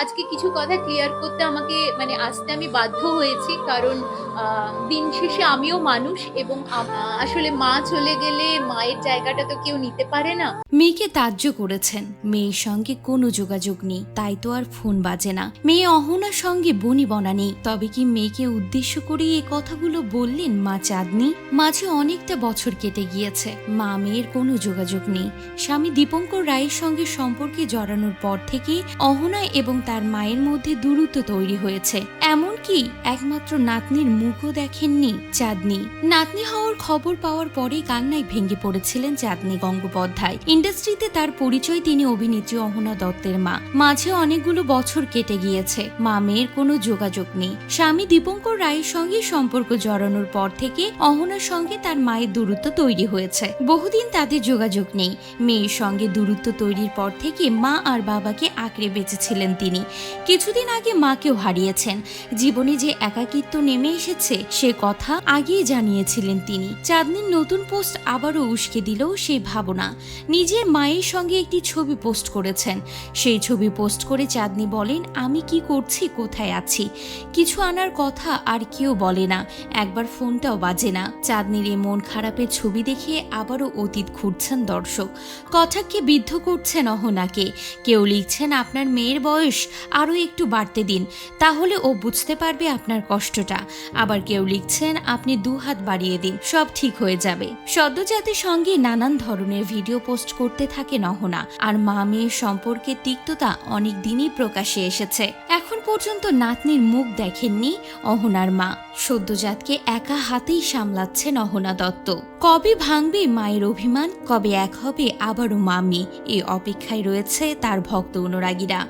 আজকে কিছু কথা ক্লিয়ার করতে আমাকে মানে আসতে আমি বাধ্য হয়েছি। কারণ দিন শেষে আমিও মানুষ এবং আসলে মা চলে গেলে মায়ের জায়গাটা তো কেউ নিতে পারে না। মেয়েকে তাজ্য করেছেন। মেয়ের সঙ্গে কোনো যোগাযোগ নেই, তাই তো আর ফোন বাজে না। মেয়ে অহনার সঙ্গে বনি বনা নেই। তবে কি মেয়েকে উদ্দেশ্য করে এই কথাগুলো বললেন মা চাঁদনি? মাঝে অনেকটা বছর কেটে গিয়েছে। মা মেয়ের কোনো যোগাযোগ নেই। স্বামী দীপঙ্কর রায়ের সঙ্গে সম্পর্কে জড়ানোর পর থেকে অহনা এবং তার মায়ের মধ্যে দূরত্ব তৈরি হয়েছে। এমনকি একমাত্র নাতনির মুখও দেখেননি চাঁদনি। নাতনি হওয়ার খবর পাওয়ার পরেই কান্নায় ভেঙে পড়েছিলেন চাঁদনি গঙ্গোপাধ্যায়। ইন্ডাস্ট্রিতে তার পরিচয় তিনি অভিনেত্রী অহনা দত্তের মা। মাঝে অনেকগুলো বছর কেটে গিয়েছে, মা মেয়ের কোনো যোগাযোগ নেই। স্বামী দীপঙ্কর রায়ের সঙ্গে সম্পর্ক জড়ানোর পর থেকে অহনার সঙ্গে তার মায়ের দূরত্ব তৈরি হয়েছে। বহুদিন তাদের যোগাযোগ নেই। মেয়ের সঙ্গে দূরত্ব তৈরির পর থেকে মা আর বাবাকে আঁকড়ে বেঁচেছিলেন তিনি। কিছুদিন আগে মাকেও হারিয়েছেন। জীবনে যে একাকিত্ব নেমে এসেছে, সে কথা আগেই জানিয়েছিলেন তিনি। চাঁদনির নতুন পোস্ট আবারও উস্কে দিলেও সেই ভাবনা। নিজের মায়ের সঙ্গে একটি ছবি পোস্ট করেছেন। সেই ছবি পোস্ট করে চাঁদনি বলেন, আমি কি করছি, কোথায় আছি? কিছু আনার কথা আর কেউ বলে না। একবার ফোনটাও বাজে না। চাঁদনির এই মন খারাপের ছবি দেখে আবারও অতীত ঘুরছেন দর্শক। কথাকে বিদ্ধ করছেন অহনাকে। কেউ লিখছেন, আপনার মেয়ের বয়স আরও একটু বাড়তে দিন। তাহলে ও বুঝতে পারবে আপনার কষ্টটা। আবার কেউ লিখছেন, আপনি দু হাত বাড়িয়ে দিন, সব ঠিক হয়ে যাবে। সদ্যজাতের সঙ্গে নানান ধরনের ভিডিও পোস্ট করতে থাকে নহনা। আর মা মেয়ের সম্পর্কে তিক্ততা অনেক দিনই প্রকাশে এসেছে। এখন পর্যন্ত নাতনির মুখ দেখেননি অহনার মা। সদ্যজাতকে একা হাতেই সামলাচ্ছেন অহনা দত্ত। কবে ভাঙবে মায়ের অভিমান, কবে এক হবে আবারও মামি। এই অপেক্ষায় রয়েছে তার ভক্ত অনুরাগীরা।